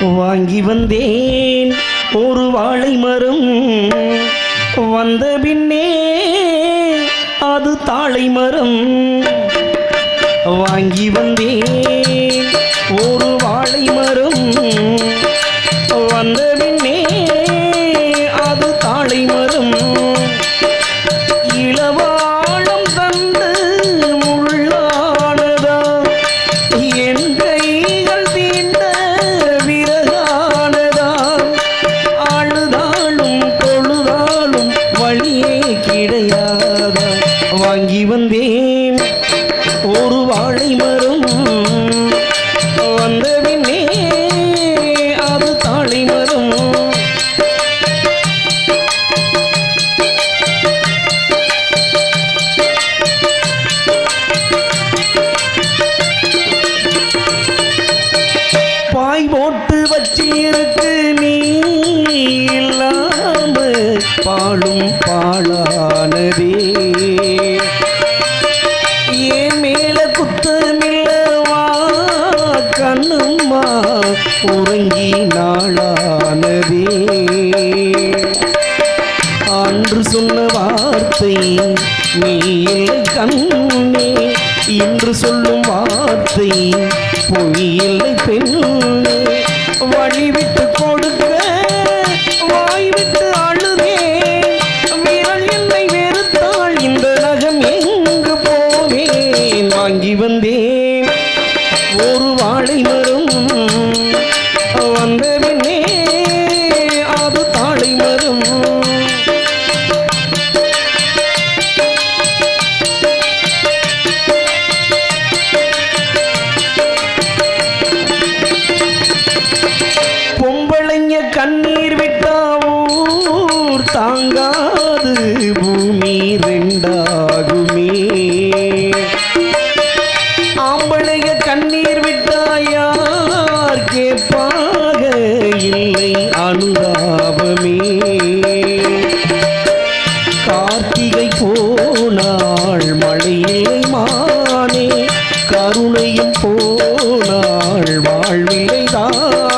வாங்கி வந்தேன். ஒரு வாழை மரம் வந்த பின்னே அது தாழை மரம். வாங்கி வந்தேன். வாங்கி வந்தேன். ஒரு வாழை மரம் வந்த பின்னே அது தாழை மரம். பாய் போட்டு வச்சிருக்கு நீ இல்லாம பாலும் உறங்கி நாளானதே அன்று சொன்ன வார்த்தை நீ கண்ணே. இன்று சொல்லும் வார்த்தை பொய்யில்லை பெண்ணே. வழிவிட்டு கொடுக்க வாய்விட்டு அழுதே. விரல் என்னை வெறுத்தாள் இந்த நகம் எங்கு போவேன்? வாங்கி வந்தேன். ஒரு வாழை தாங்காது பூமி ரெண்டாகுமே. ஆம்பளைய கண்ணீர் விட்டாயார் கேட்பாக? இல்லை அனுதாபமே. கார்த்திகை போனாள் மழையில்லை மானே. கருணையும் போனாள் வாழ்வில்லைதான்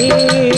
রে